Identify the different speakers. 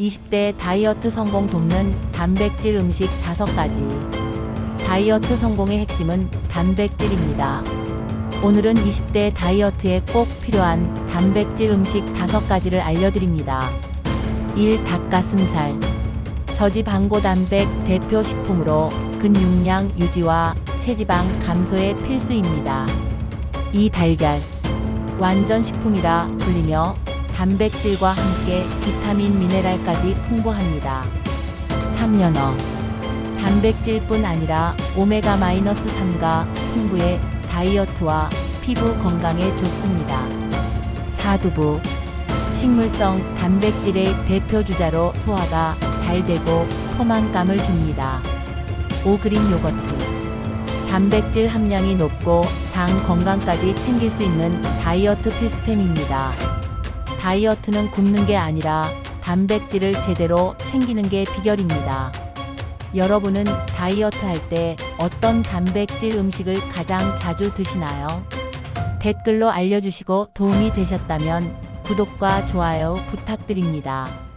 Speaker 1: 20대 다이어트 성공 돕는 단백질 음식 5가지. 다이어트 성공의 핵심은 단백질입니다. 오늘은 20대 다이어트에 꼭 필요한 단백질 음식 5가지를 알려드립니다. 1. 닭가슴살. 저지방고 단백 대표 식품으로 근육량 유지와 체지방 감소에 필수입니다. 2. 달걀. 완전 식품이라 불리며 단백질과 함께 비타민 미네랄까지 풍부합니다. 3. 연어. 단백질뿐 아니라 오메가-3가 풍부해 다이어트와 피부 건강에 좋습니다. 4. 두부. 식물성 단백질의 대표 주자로 소화가 잘 되고 포만감을 줍니다. 5. 그릭 요거트. 단백질 함량이 높고 장 건강까지 챙길 수 있는 다이어트 필수템입니다. 다이어트는 굶는 게 아니라 단백질을 제대로 챙기는 게 비결입니다. 여러분은 다이어트 할 때 어떤 단백질 음식을 가장 자주 드시나요? 댓글로 알려주시고 도움이 되셨다면 구독과 좋아요 부탁드립니다.